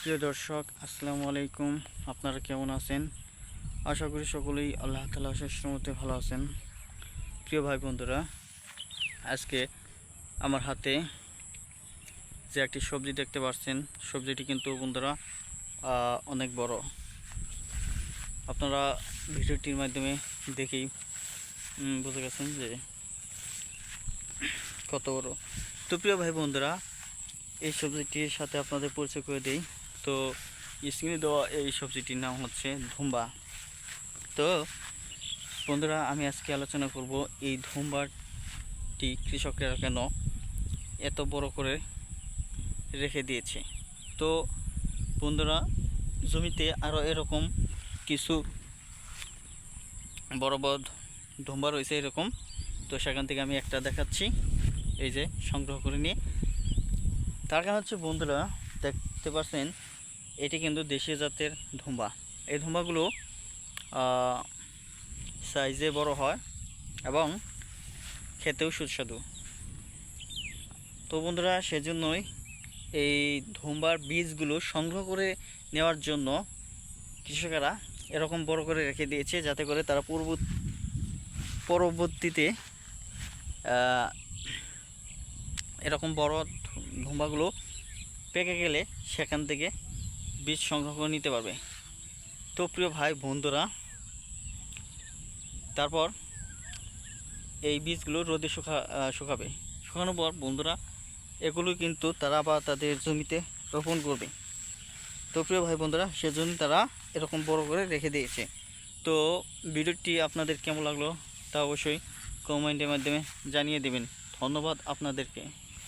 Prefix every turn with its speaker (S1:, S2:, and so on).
S1: প্রিয় দর্শক, আসসালামু আলাইকুম। আপনারা কেমন আছেন? আশা করি সকলেই আল্লাহ তালা মতে ভালো আছেন। প্রিয় ভাই বন্ধুরা, আজকে আমার হাতে যে একটি সবজি দেখতে পাচ্ছেন, সবজিটি কিন্তু বন্ধুরা অনেক বড়। আপনারা ভিডিওটির মাধ্যমে দেখেই বুঝে গেছেন যে কত বড়। তো প্রিয় ভাই বন্ধুরা, এই সবজিটির সাথে আপনাদের পরিচয় করে দিই। তো স্ক্রিনে দেওয়া এই সবজিটির নাম হচ্ছে ধুম্বা। তো বন্ধুরা, আমি আজকে আলোচনা করব এই ধুম্বাটি কৃষকরা কেন এত বড় করে রেখে দিয়েছে। তো বন্ধুরা, জমিতে আরও এরকম কিছু বড় বড় ধুম্বা রয়েছে এরকম। তো সেখান থেকে আমি একটা দেখাচ্ছি। এই যে সংগ্রহ করে নিয়ে। তার কারণ হচ্ছে বন্ধুরা, দেখতে পাচ্ছেন এটি কিন্তু দেশীয় জাতের ধুম্বা। এই ধুম্বাগুলো সাইজে বড় হয় এবং খেতেও সুস্বাদু। তো বন্ধুরা, সেজন্যই এই ধুম্বার বীজগুলো সংগ্রহ করে নেওয়ার জন্য কৃষকেরা এরকম বড় করে রেখে দিয়েছে যাতে করে তারা পূর্ব, পরবর্তীতে এরকম বড় ধুম্বাগুলো পেকে গেলে সেখান থেকে বীজ সংগ্রহ করে নিতে পারবে। তো প্রিয় ভাই, বন্ধুরা, তারপর এই বীজগুলো রোদে শুকা শুকাবে। শুকানোর পর, বন্ধুরা, এগুলো কিন্তু তারা বা তাদের জমিতে রোপণ করবে। তো প্রিয় ভাই, বন্ধুরা, সেজন্য তারা এরকম বড় করে রেখে দিয়েছে। তো ভিডিওটি আপনাদের কেমন লাগল তা অবশ্যই কমেন্টের মাধ্যমে জানিয়ে দেবেন। ধন্যবাদ আপনাদেরকে।